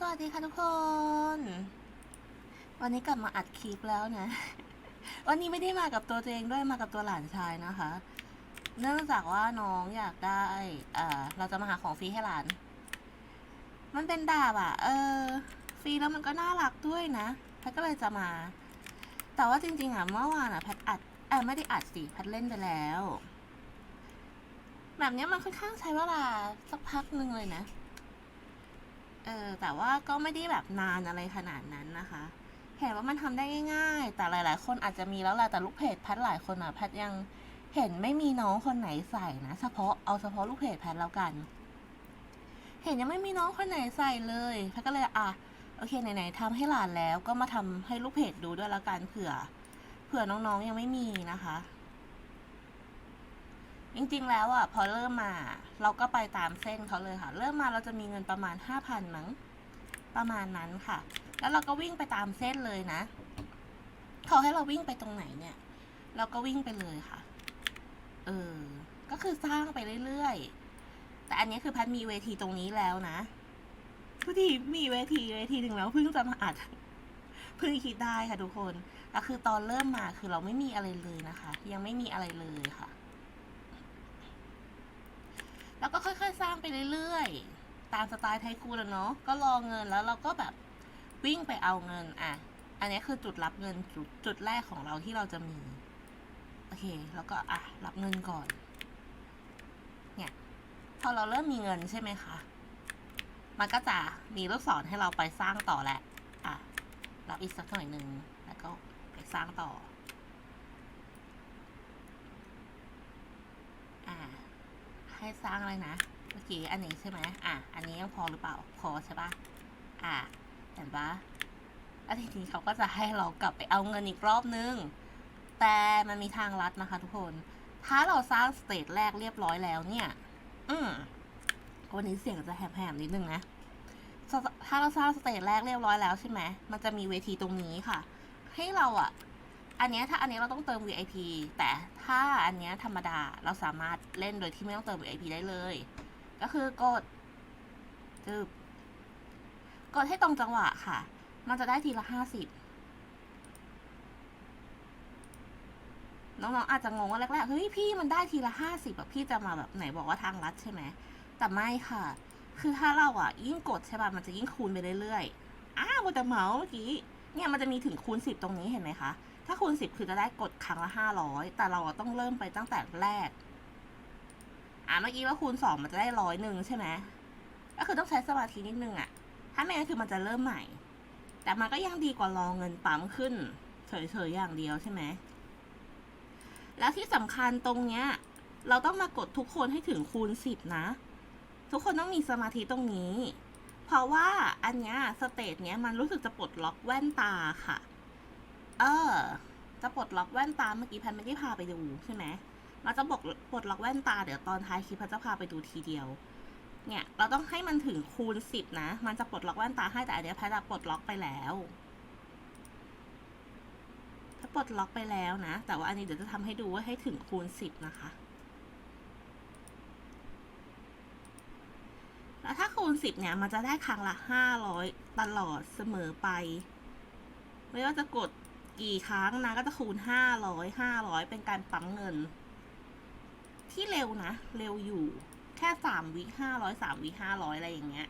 สวัสดีค่ะทุกคน วันนี้กลับมาอัดคลิปแล้วนะ วันนี้ไม่ได้มากับตัวเองด้วยมากับตัวหลานชายนะคะ เนื่องจากว่าน้องอยากได้เอ่อเราจะมาหาของฟรีให้หลาน มันเป็นดาบอะเออ ฟรีแล้วมันก็น่ารักด้วยนะแพทก็เลยจะมา แต่ว่าจริงๆอะเมื่อวานอะแพทอัดเออไม่ได้อัดสิแพทเล่นไปแล้ว แบบเนี้ยมันค่อนข้างใช้เวลาสักพักหนึ่งเลยนะ เออแต่ว่าก็ไม่ได้แบบนานอะไรขนาดนั้นนะคะเห็นว่ามันทำได้ง่าย ๆ แต่หลาย ๆ คนอาจจะมีแล้วแหละแต่ลูกเพจแพทหลายคนอะแพทยังเห็นไม่มีน้องคนไหนใส่นะ เฉพาะเอาเฉพาะลูกเพจแพทแล้วกัน เห็นยังไม่มีน้องคนไหนใส่เลยแพทก็เลยอะโอเคไหนๆทำให้หลานแล้วก็มาทำให้ลูกเพจดูด้วยแล้วกันเผื่อ เผื่อน้องๆยังไม่มีนะคะ จริงๆ แล้วอะพอเริ่มมา เราก็ไปตามเส้นเขาเลยค่ะ เริ่มมาเราจะมีเงินประมาณห้าพันมั้งประมาณนั้นค่ะ แล้วเราก็วิ่งไปตามเส้นเลยนะเขาให้เราวิ่งไปตรงไหนเนี่ย เราก็วิ่งไปเลยค่ะ เออ ก็คือสร้างไปเรื่อยๆ แต่อันนี้คือพัดมีเวทีตรงนี้แล้วนะทุกทีมีเวทีเวทีหนึ่งแล้วเพิ่งจะมาอัดเพิ่งคิดได้ค่ะทุกคนแล้วคือตอนเริ่มมาคือเราไม่มีอะไรเลยนะคะ ยังไม่มีอะไรเลยค่ะ แล้วก็ค่อยๆ สร้างไปเรื่อยๆ ตามสไตล์ไทคูนอะเนาะ ก็รอเงินแล้วเราก็แบบวิ่งไปเอาเงินอะ อันนี้คือจุดรับเงินจุดจุดแรกของเราที่เราจะมี โอเค แล้วก็อะรับเงินก่อน เนี่ย พอเราเริ่มมีเงินใช่ไหมคะ มันก็จะมีลูกศรให้เราไปสร้างต่อแหละ อะ รับอีกสักหน่อยหนึ่งแล้วก็ไปสร้างต่อ อ่า ให้สร้างอะไรนะเมื่อกี้อันนี้ใช่ไหมอะ อันนี้ยังพอหรือเปล่า พอใช่ปะอะเห็นปะแล้วทีนี้เขาก็จะให้เรากลับไปเอาเงินอีกรอบนึง แต่มันมีทางลัดนะคะทุกคน ถ้าเราสร้างสเตจแรกเรียบร้อยแล้วเนี่ย อืมวันนี้เสียงจะแหบๆนิดนึงนะ ถ้าเราสร้างสเตจแรกเรียบร้อยแล้วใช่ไหม มันจะมีเวทีตรงนี้ค่ะ ให้เราอะ อันเนี้ยถ้าอันนี้เราต้องเติม VIP แต่ถ้าอันเนี้ยธรรมดาเราสามารถเล่นโดยที่ไม่ต้องเติม VIP ได้เลย ก็คือกดจึบกดให้ตรงจังหวะค่ะ มันจะได้ทีละห้าสิบน้องๆอาจจะงงว่าแรกๆ เฮ้ยพี่มันได้ทีละห้าสิบแบบพี่จะมาแบบไหนบอกว่าทางลัดใช่ไหม แต่ไม่ค่ะ คือถ้าเราอะ ยิ่งกดใช่ป่ะ มันจะยิ่งคูณไปเรื่อยๆ อ้าวมันจะเมาส์เมื่อกี้ เนี่ยมันจะมีถึงคูณสิบตรงนี้เห็นไหมคะ ถ้าคูณสิบคือจะได้กดครั้งละห้าร้อยแต่เราต้องเริ่มไปตั้งแต่แรก อ่าเมื่อกี้ว่าคูณสองมันจะได้ร้อยหนึ่งใช่ไหมก็คือต้องใช้สมาธินิดนึงอะถ้าไม่งั้นคือมันจะเริ่มใหม่ แต่มันก็ยังดีกว่ารอเงินปั๊มขึ้นเฉยๆอย่างเดียวใช่ไหมแล้วที่สำคัญตรงเนี้ย เราต้องมากดทุกคนให้ถึงคูณสิบนะ ทุกคนต้องมีสมาธิตรงนี้ เพราะว่าอันเนี้ยสเตจเนี้ยมันรู้สึกจะปลดล็อกแว่นตาค่ะ เออ จะปลดล็อกแว่นตาเมื่อกี้แพนไม่ได้พาไปดูใช่ไหมมันจะบอกปลดล็อกแว่นตาเดี๋ยวตอนท้ายคลิปแพนจะพาไปดูทีเดียว เนี่ย เราต้องให้มันถึงคูณสิบนะ มันจะปลดล็อกแว่นตาให้แต่อันเนี้ยแพทย์ปลดล็อกไปแล้วถ้าปลดล็อกไปแล้วนะ แต่ว่าอันนี้เดี๋ยวจะทำให้ดูว่าให้ถึงคูณสิบนะคะแล้วถ้าคูณสิบเนี่ย มันจะได้ครั้งละห้าร้อยตลอดเสมอไป ไม่ว่าจะกด กี่ครั้งนะก็จะคูณห้าร้อยห้าร้อยเป็นการปั๊มเงิน ที่เร็วนะ เร็วอยู่แค่สามวิห้าร้อยสามวิห้าร้อยอะไรอย่างเงี้ย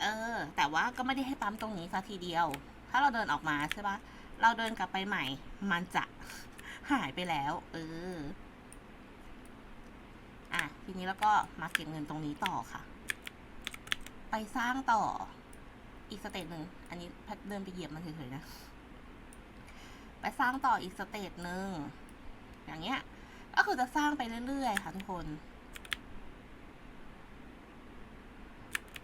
เออ แต่ว่าก็ไม่ได้ให้ปั๊มตรงนี้ซะทีเดียว ถ้าเราเดินออกมาใช่ปะเราเดินกลับไปใหม่ มันจะหายไปแล้ว เออ อะ ทีนี้แล้วก็มาเก็บเงินตรงนี้ต่อค่ะ ไปสร้างต่ออีกสเตจหนึ่ง อันนี้เดินไปเหยียบมันเฉยๆนะ ไปสร้างต่ออีกสเตจหนึ่งอย่างเงี้ย ก็คือจะสร้างไปเรื่อยๆค่ะทุกคน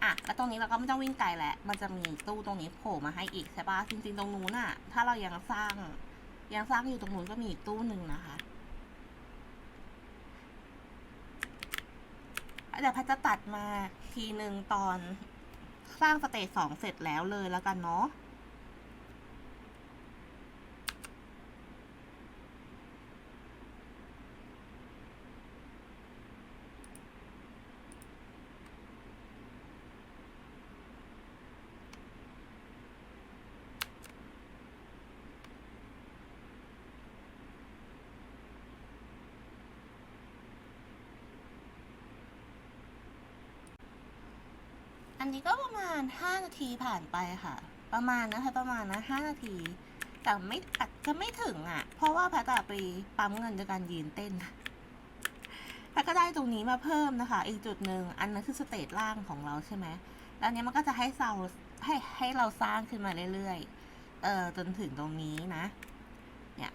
อะแล้วตรงนี้เราก็ไม่ต้องวิ่งไกลแหละมันจะมีตู้ตรงนี้โผล่มาให้อีกใช่ปะจริงๆตรงนู้นน่ะถ้าเรายังสร้าง ยังสร้างอยู่ตรงนู้นก็มีอีกตู้หนึ่งนะคะเดี๋ยวแพทจะตัดมาทีหนึ่งตอนสร้างสเตจสองเสร็จแล้วเลยแล้วกันเนาะ นี้ก็ประมาณห้านาทีผ่านไปค่ะ ประมาณนะคะประมาณนะห้านาที แต่ไม่อาจจะไม่ถึงอะ เพราะว่าแพทย์ไปปั๊มเงินจากการยืนเต้นแพทก็ได้ตรงนี้มาเพิ่มนะคะ อีกจุดหนึ่งอันนั้นคือสเตจล่างของเราใช่ไหมแล้วเนี้ยมันก็จะให้เราให้ให้เราสร้างขึ้นมาเรื่อยๆ เออจนถึงตรงนี้นะ เนี่ย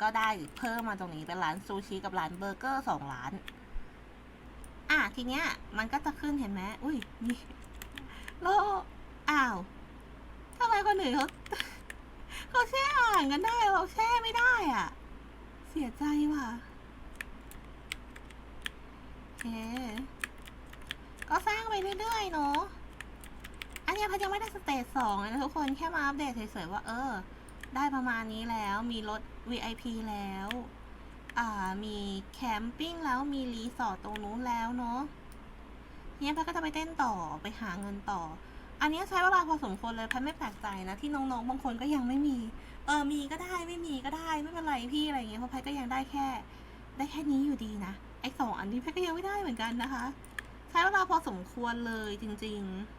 ก็ได้เพิ่มมาตรงนี้เป็นร้านซูชิกับร้านเบอร์เกอร์สองร้าน อะทีเนี้ยมันก็จะขึ้นเห็นไหมอุ้ยนี่ โลอ้าวทำไมคนอื่นเขาเขาแช่อ่านกันได้เราแช่ไม่ได้อะ เสียใจว่ะโอเค ก็สร้างไปเรื่อยๆเนาะอันนี้พัดยังไม่ได้สเตจสองเลยนะทุกคนแค่มาอัปเดตเฉยๆว่า เออ ได้ประมาณนี้แล้วมีรถ VIP แล้ว อ่ามีแคมปิ้งแล้วมีรีสอร์ทตรงนู้นแล้วเนาะ เนี้ยพัดก็จะไปเต้นต่อไปหาเงินต่อ อันนี้ใช้เวลาพอสมควรเลยแพัดไม่แปลกใจนะที่น้องๆบางคนก็ยังไม่มี เออมีก็ได้ไม่มีก็ได้ไม่เป็นไรพี่อะไรเงี้ยเพราะแพัดก็ยังได้แค่ ได้แค่นี้อยู่ดีนะไอ้สองอันนี้แพัดก็ยังไม่ได้เหมือนกันนะคะ ใช้เวลาพอสมควรเลยจริง ๆ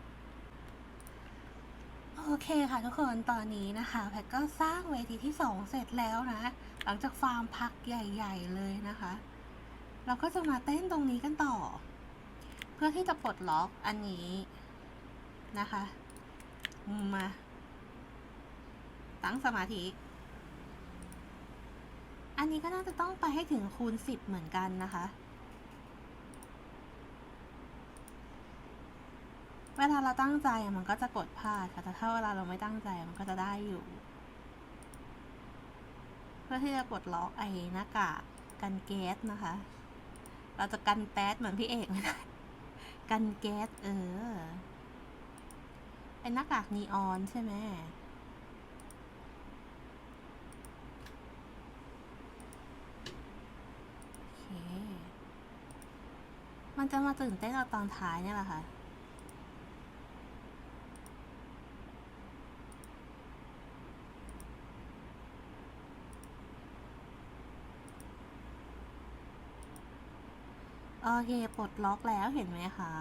โอเคค่ะทุกคนตอนนี้นะคะแพทก็สร้างเวทีที่สองเสร็จแล้วนะ หลังจากฟาร์มพักใหญ่ ๆ เลยนะคะ เราก็จะมาเต้นตรงนี้กันต่อ พื่อที่จะปลดล็อกอันนี้นะคะ มา ตั้งสมาธิ อันนี้ก็น่าจะต้องไปให้ถึงคูณสิบเหมือนกันนะคะ เวลาเราตั้งใจมันก็จะกดพลาดค่ะ แต่ถ้าเวลาเราไม่ตั้งใจมันก็จะได้อยู่ เพื่อที่จะปลดล็อกไอ้หน้ากากกันแก๊สนะคะ เราจะกันแป๊ดเหมือนพี่เอกไม่ได้ กันแก๊สเออ เป็นหน้ากากนีออนใช่ไหมมันจะมาตื่นเต้นเราตอนท้ายเนี่ยแหละค่ะ เคปลดล็อกแล้วเห็นไหมคะ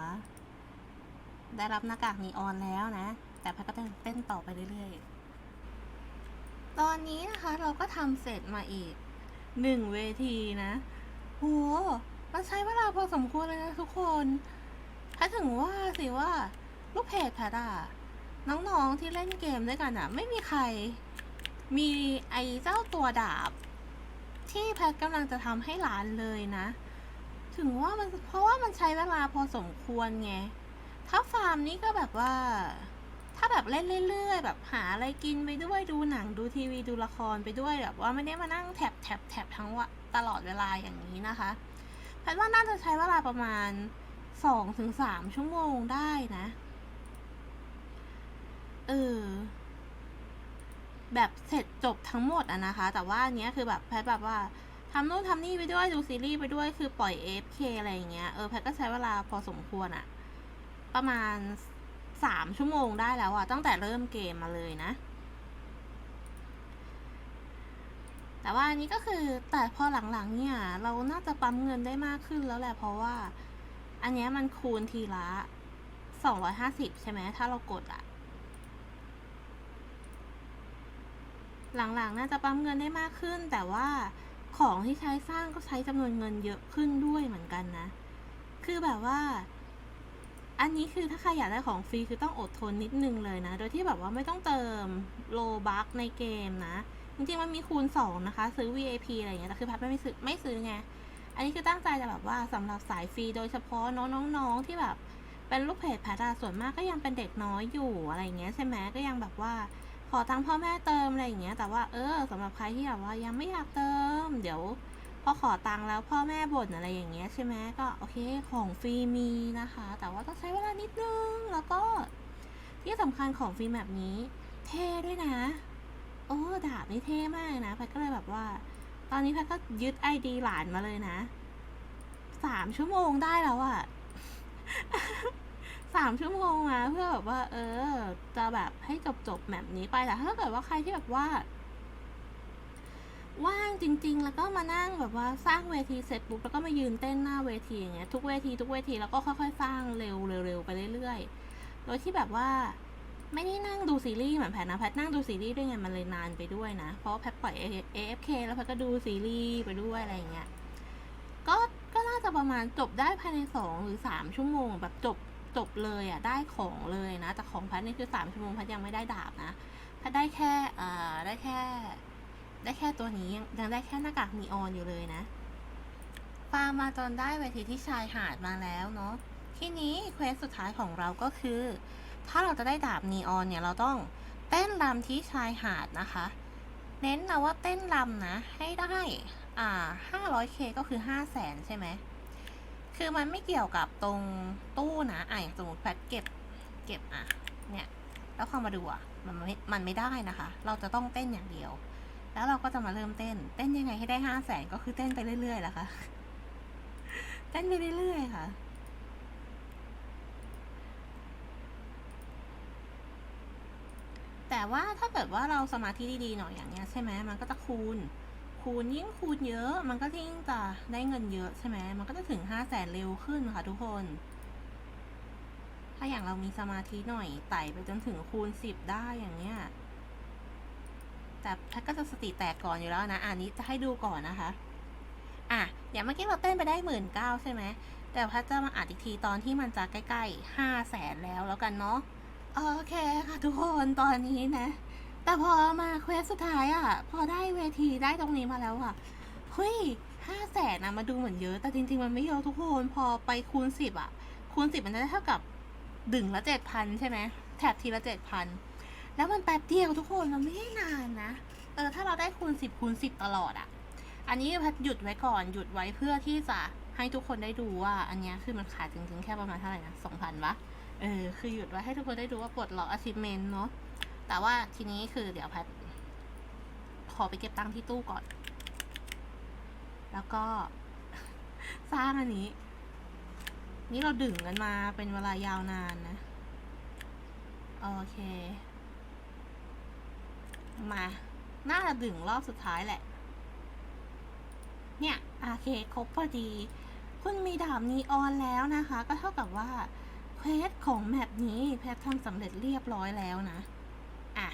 ได้รับหน้ากากนีออนแล้วนะ แต่พัดก็เต้นต่อไปเรื่อยๆ ตอนนี้นะคะเราก็ทำเสร็จมาอีกหนึ่งเวทีนะโหมันใช้เวลาพอสมควรเลยนะทุกคนถ้าถึงว่าสิว่าลูกเพจแพทอะน้องๆที่เล่นเกมด้วยกันอะไม่มีใคร มีไอ้เจ้าตัวดาบ ที่แพทกำลังจะทำให้หลานเลยนะ ถึงว่ามันเพราะว่ามันใช้เวลาพอสมควรไง ถ้าฟาร์มนี้ก็แบบว่า ถ้าแบบเล่นเรื่อยๆแบบหาอะไรกินไปด้วยดูหนังดูทีวีดูละครไปด้วยแบบว่าไม่ได้มานั่งแถบแถบแถบทั้งวันตลอดเวลาอย่างนี้นะคะแพทว่าน่าจะใช้เวลาประมาณสองถึงสามชั่วโมงได้นะ เออ แบบเสร็จจบทั้งหมดอะนะคะ แต่ว่าอันเนี้ยคือแบบแพทแบบว่า ทำนู่นทำนี่ไปด้วยดูซีรีส์ไปด้วยคือปล่อย AFK อะไรอย่างเงี้ยเออแพทก็ใช้เวลาพอสมควรอะประมาณสามชั่วโมงได้แล้วอะตั้งแต่เริ่มเกมมาเลยนะ แต่ว่าอันนี้ก็คือแต่พอหลังๆเนี่ย เราน่าจะปั๊มเงินได้มากขึ้นแล้วแหละเพราะว่า อันเนี้ยมันคูณทีละสองร้อยห้าสิบใช่ไหมถ้าเรากดอะหลังๆ น่าจะปั๊มเงินได้มากขึ้น แต่ว่า ของที่ใช้สร้างก็ใช้จำนวนเงินเยอะขึ้นด้วยเหมือนกันนะ คือแบบว่า อันนี้คือถ้าใครอยากได้ของฟรีคือต้องอดทนนิดนึงเลยนะ โดยที่แบบว่าไม่ต้องเติมโลบัคในเกมนะ จริงๆมันมีคูณสองนะคะ ซื้อ VIP อะไรอย่างเงี้ย แต่คือพัดไม่ซื้อไม่ซื้อไง อันนี้คือตั้งใจจะแบบว่าสำหรับสายฟรีโดยเฉพาะน้องๆที่แบบเป็นลูกเพจแพทอะส่วนมากก็ยังเป็นเด็กน้อยอยู่อะไรอย่างเงี้ยใช่ไหมก็ยังแบบว่าขอตังค์พ่อแม่เติมอะไรอย่างเงี้ย แต่ว่าเออสำหรับใครที่แบบว่ายังไม่อยากเติม เดี๋ยวพอขอตังค์แล้วพ่อแม่บ่นอะไรอย่างเงี้ยใช่ไหมก็โอเคของฟรีมีนะคะ แต่ว่าต้องใช้เวลานิดนึง แล้วก็ที่สำคัญของฟรีแบบนี้ เท่ด้วยนะ โอ้ดาบนี่เท่มากนะแพทก็เลยแบบว่า ตอนนี้แพทก็ยึดไอดีหลานมาเลยนะสามชั่วโมงได้แล้วอะสามชั่วโมงมาเพื่อแบบว่า เออ จะแบบให้จบจบแบบนี้ไปแต่ถ้าเกิดว่าใครที่แบบว่า ว่างจริง ๆ แล้วก็มานั่งแบบว่าสร้างเวทีเสร็จปุ๊บแล้วก็มายืนเต้นหน้าเวทีอย่างเงี้ยทุกเวทีทุกเวทีแล้วก็ค่อยๆสร้างเร็วๆไปเรื่อยๆ โดยที่แบบว่าไม่ได้นั่งดูซีรีส์เหมือนแพทนะแพทนั่งดูซีรีส์ด้วยไงมันเลยนานไปด้วยนะ เพราะว่าแพทปล่อย AFK แล้วแพทก็ดูซีรีส์ไปด้วยอะไรอย่างเงี้ยก็ก็น่าจะประมาณจบได้ภายในสองหรือสามชั่วโมง แบบจบจบเลยอะได้ของเลยนะแต่ของแพทนี่คือสามชั่วโมงแพทยังไม่ได้ดาบนะแพทได้แค่อ่าได้แค่ ได้แค่ตัวนี้ยังยังได้แค่หน้ากากนีออนอยู่เลยนะฟาร์มาจนได้เวทีที่ชายหาดมาแล้วเนาะที่นี้เควสสุดท้ายของเราก็คือ ถ้าเราจะได้ดาบนีออนเนี่ยเราต้องเต้นรำที่ชายหาดนะคะ เน้นนะว่าเต้นรำนะ ให้ได้อ่า 500k ก็คือ 5 0 0แสนใช่ไหม คือมันไม่เกี่ยวกับตรงตู้นะอะอย่างสมมติแพทเก็บเก็บอะเนี่ย แล้วเข้ามาดูอะมันไม่มันไม่ได้นะคะ เราจะต้องเต้นอย่างเดียว แล้วเราก็จะมาเริ่มเต้น เต้นยังไงให้ได้ห้าแสนก็คือเต้นไปเรื่อยๆแหละค่ะ เต้นไปเรื่อยๆค่ะ แต่ว่าถ้าเกิดว่าเราสมาธิดีๆหน่อยอย่างเงี้ยใช่ไหมมันก็จะคูณ คูณยิ่งคูณเยอะ มันก็ยิ่งจะได้เงินเยอะใช่ไหมมันก็จะถึงห้าแสนเร็วขึ้นค่ะทุกคน ถ้าอย่างเรามีสมาธิหน่อยไต่ไปจนถึงคูณสิบได้อย่างเงี้ย แต่แพทก็จะสติแตกก่อนอยู่แล้วนะอันนี้จะให้ดูก่อนนะคะ อะอย่างเมื่อกี้เราเต้นไปได้หมื่นเก้าใช่ไหมแต่แพทจะมาอัดอีกทีตอนที่มันจะใกล้ๆห้าแสนแล้วแล้วกันเนาะโอเคค่ะทุกคนตอนนี้นะ แต่พอมาเควสสุดท้ายอะ่ะ พอได้เวทีได้ตรงนี้มาแล้วอะ่ะเฮ้ยห้าแสนนะมาดูเหมือนเยอะ แต่จริงๆมันไม่เยอะทุกคนพอไปคูณสิบอะ คูณสิบมันจะได้เท่ากับดึงละเจ็ดพันใช่ไหมแถบทีละเจ็ดพัน แล้วมันแป๊บเดียวทุกคนมันไม่ได้นานนะ เออ ถ้าเราได้คูณสิบคูณสิบตลอดอะ่ะอันนี้พัดหยุดไว้ก่อนหยุดไว้เพื่อที่จะให้ทุกคนได้ดูว่า อันเนี้ยคือมันขาดจริงๆแค่ประมาณเท่าไหร่นะสองพันวะเออคือหยุดไว้ให้ทุกคนได้ดูว่าปลดล็อก achievement เนาะแต่ว่าทีนี้คือเดี๋ยวแพทขอไปเก็บตังค์ที่ตู้ก่อน แล้วก็สร้างอันนี้ นี่เราดึงกันมาเป็นเวลายาวนานนะ โอเค มา น่าจะดึงรอบสุดท้ายแหละ เนี่ยโอเคครบพอดี คุณมีดาบนีออนแล้วนะคะ ก็เท่ากับว่าเควสของแมปนี้แพททำสำเร็จเรียบร้อยแล้วนะ อะ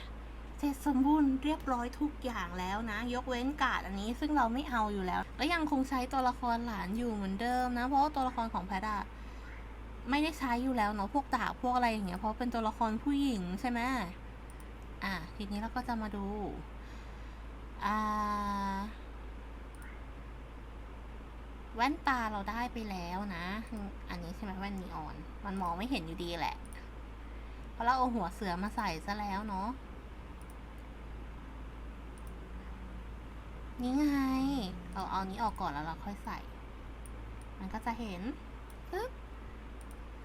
เสร็จสมบูรณ์เรียบร้อยทุกอย่างแล้วนะ ยกเว้นกาดอันนี้ซึ่งเราไม่เอาอยู่แล้ว ก็ยังคงใช้ตัวละครหลานอยู่เหมือนเดิมนะ เพราะว่าตัวละครของแพทอะไม่ได้ใช้อยู่แล้วเนาะพวกดาบพวกอะไรอย่างเงี้ยเพราะเป็นตัวละครผู้หญิงใช่ไหม อะทีนี้เราก็จะมาดูอ่าแว่นตาเราได้ไปแล้วนะ อันนี้ใช่ไหมแว่นนีออน มันมองไม่เห็นอยู่ดีแหละ เพราะเราเอาหัวเสือมาใส่ซะแล้วเนาะ นี่ไงเราเอานี้ออกก่อนแล้วเราค่อยใส่ มันก็จะเห็นปึ๊บ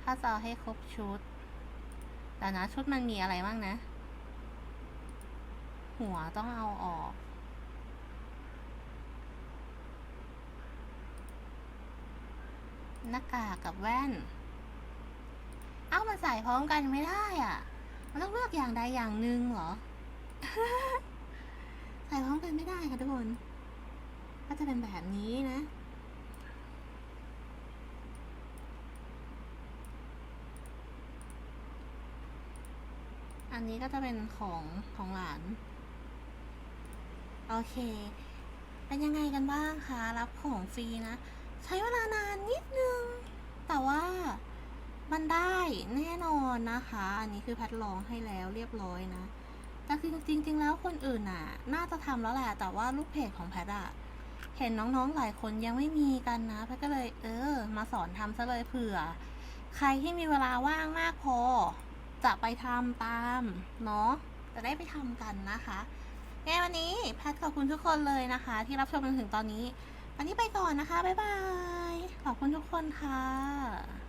ถ้าจะเอาให้ครบชุด แต่นะชุดมันมีอะไรบ้างนะ หัวต้องเอาออก หน้ากากกับแว่น เอ้ามันใส่พร้อมกันไม่ได้อะ มันต้องเลือกอย่างใดอย่างหนึ่งเหรอ ใส่พร้อมกันไม่ได้ค่ะทุกคน ก็จะเป็นแบบนี้นะอันนี้ก็จะเป็นของของหลาน โอเค เป็นยังไงกันบ้างคะ รับของฟรีนะ ใช้เวลานานนิดนึง แต่ว่ามันได้แน่นอนนะคะ อันนี้คือแพทลองให้แล้วเรียบร้อยนะ แต่คือจริง ๆ แล้วคนอื่นน่ะ น่าจะทำแล้วแหละ แต่ว่าลูกเพจของแพทอะเห็นน้องๆหลายคนยังไม่มีกันนะแพทก็เลย เออ มาสอนทำซะเลยเผื่อ ใครที่มีเวลาว่างมากพอ จะไปทำตาม เนาะ จะได้ไปทำกันนะคะ ไงวันนี้แพทขอบคุณทุกคนเลยนะคะ ที่รับชมจนถึงตอนนี้ วันนี้ไปก่อนนะคะ บ๊ายบาย ขอบคุณทุกคนค่ะ